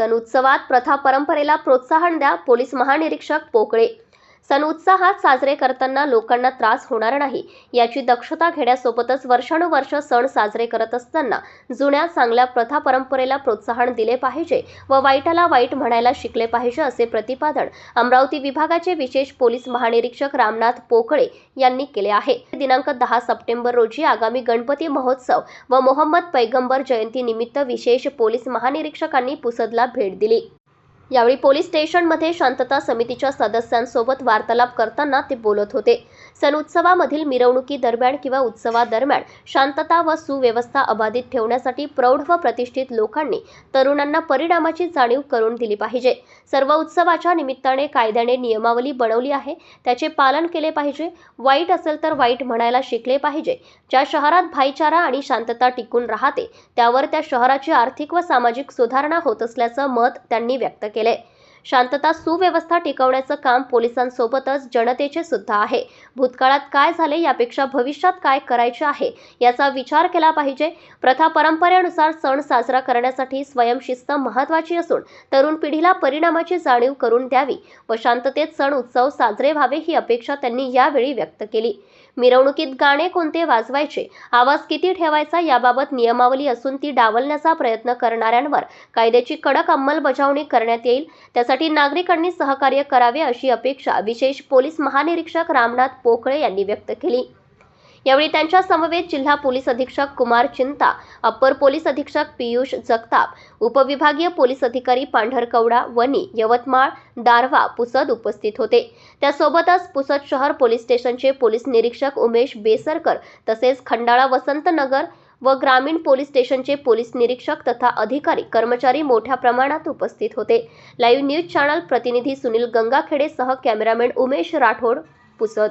सण उत्सवात प्रथा परंपरेला प्रोत्साहन द्या पोलीस महानिरीक्षक पोकळे. सण उत्साहात साजरे करताना लोकांना त्रास होणार नाही. याची दक्षता घेण्यासोबतच वर्षानुवर्ष सण साजरे करत असताना जुन्या चांगल्या प्रथा परंपरेला प्रोत्साहन दिले पाहिजे व वाईटाला वाईट म्हणायला शिकले पाहिजे असे प्रतिपादन अमरावती विभागाचे विशेष पोलीस महानिरीक्षक रामनाथ पोकळे यांनी केले आहे. दिनांक दहा सप्टेंबर रोजी आगामी गणपती महोत्सव व मोहम्मद पैगंबर जयंती निमित्त विशेष पोलीस महानिरीक्षकांनी पुसदला भेट दिली. यावेळी पोलीस स्टेशनमध्ये शांतता समितीच्या सदस्यांसोबत वार्तालाप करताना ते बोलत होते. सण उत्सवामधील मिरवणुकीदरम्यान किंवा उत्सवादरम्यान शांतता व सुव्यवस्था अबाधित ठेवण्यासाठी प्रौढ व प्रतिष्ठित लोकांनी तरुणांना परिणामाची जाणीव करून दिली पाहिजे. सर्व उत्सवाच्या निमित्ताने कायद्याने नियमावली बनवली आहे. त्याचे पालन केले पाहिजे. वाईट असेल तर वाईट म्हणायला शिकले पाहिजे. ज्या शहरात भाईचारा आणि शांतता टिकून राहते त्यावर त्या शहराची आर्थिक व सामाजिक सुधारणा होत असल्याचं मत त्यांनी व्यक्त केलं. शांतता सुव्यवस्था टिकवण्याचं काम पोलिसांसोबतच जनतेचे सुद्धा आहे. भूतकाळात काय झाले यापेक्षा भविष्यात काय करायचे आहे याचा विचार केला पाहिजे. प्रथा परंपरेनुसार सण साजरा करण्यासाठी स्वयंशिस्त महत्त्वाची असून तरुण पिढीला परिणामाची जाणीव करून द्यावी व शांततेत सण उत्सव साजरे व्हावे ही अपेक्षा त्यांनी यावेळी व्यक्त केली. मिरवणुकीत गाणे कोणते वाजवायचे? आवाज किती ठेवायचा याबाबत नियमावली असून ती डावलण्याचा प्रयत्न करणाऱ्यांवर कायद्याची कडक अंमलबजावणी करण्यात येईल. त्यासाठी नागरिकांनी सहकार्य करावे अशी अपेक्षा विशेष पोलीस महानिरीक्षक रामनाथ पोकळे यांनी व्यक्त केली. यावेळी त्यांच्या समवेत जिल्हा पोलीस अधीक्षक कुमार चिंता अप्पर पोलीस अधीक्षक पियुष जगताप उपविभागीय पोलीस अधिकारी पांढरकवडा वनी यवतमाळ दारवा पुसद उपस्थित होते. त्यासोबतच पुसद शहर पोलीस स्टेशनचे पोलीस निरीक्षक उमेश बेसरकर तसेच खंडाळा वसंतनगर व ग्रामीण पोलीस स्टेशनचे पोलीस निरीक्षक तथा अधिकारी कर्मचारी मोठ्या प्रमाणात उपस्थित होते. लाईव्ह न्यूज चॅनल प्रतिनिधी सुनील गंगाखेडे सह कॅमेरामॅन उमेश राठोड पुसद.